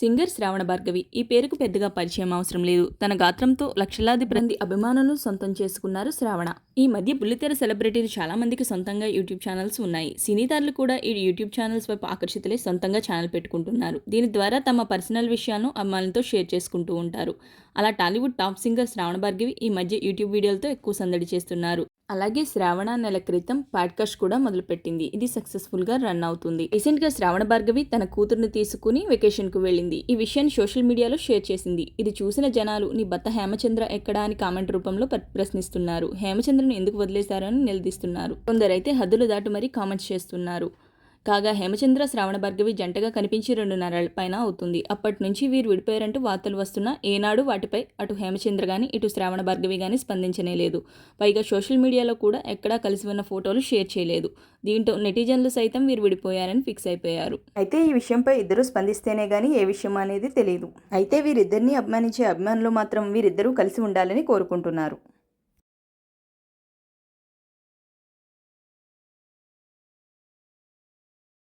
Singer Sravana Bhargavi. ఈ పేరుకు పెద్దగా పరిచయం అవసరం లేదు. తన గాత్రంతో లక్షలాది మంది అభిమానులను సొంతం చేసుకున్నారు శ్రావణ. ఈ మధ్య బుల్లితెర సెలబ్రిటీలు చాలా మందికి సొంతంగా యూట్యూబ్ ఛానల్స్ ఉన్నాయి. సినీతారులు కూడా ఈ యూట్యూబ్ ఛానల్స్ వైపు ఆకర్షితులై సొంతంగా ఛానల్ పెట్టుకుంటున్నారు. దీని ద్వారా తమ పర్సనల్ విషయాలను అభిమానులతో షేర్ చేసుకుంటూ ఉంటారు. అలా Tollywood top singer Sravana Bhargavi ఈ మధ్య యూట్యూబ్ వీడియోలతో ఎక్కువ సందడి చేస్తున్నారు. అలాగే శ్రావణ నెల క్రితం పాడ్కాస్ట్ కూడా మొదలుపెట్టింది. ఇది సక్సెస్ఫుల్గా రన్ అవుతుంది. రీసెంట్గా శ్రావణ భార్గవి తన కూతురుని తీసుకుని వెకేషన్కు వెళ్ళింది. ఈ విషయాన్ని సోషల్ మీడియాలో షేర్ చేసింది. ఇది చూసిన జనాలు నీ భర్త హేమచంద్ర ఎక్కడా? అని కామెంట్ రూపంలో ప్ర- ప్రశ్నిస్తున్నారు. హేమచంద్రను ఎందుకు వదిలేశారని నిలదీస్తున్నారు. కొందరైతే హద్దులు దాటి మరీ కామెంట్స్ చేస్తున్నారు. కాగా హేమచంద్ర శ్రావణ భార్గవి జంటగా కనిపించి రెండున్నరేళ్ళ పైన అవుతుంది. అప్పటి నుంచి వీరు విడిపోయారంటూ వార్తలు వస్తున్నా ఏనాడు వాటిపై అటు హేమచంద్ర గాని ఇటు శ్రావణ భార్గవి గాని స్పందించనే లేదు. పైగా సోషల్ మీడియాలో కూడా ఎక్కడా కలిసి ఉన్న ఫోటోలు షేర్ చేయలేదు. దీంతో నెటిజన్లు సైతం వీరు విడిపోయారని ఫిక్స్ అయిపోయారు. అయితే ఈ విషయంపై ఇద్దరు స్పందిస్తేనే కానీ ఏ విషయం అనేది తెలియదు అయితే వీరిద్దరిని అభిమానించే అభిమానులు మాత్రం వీరిద్దరూ కలిసి ఉండాలని కోరుకుంటున్నారు.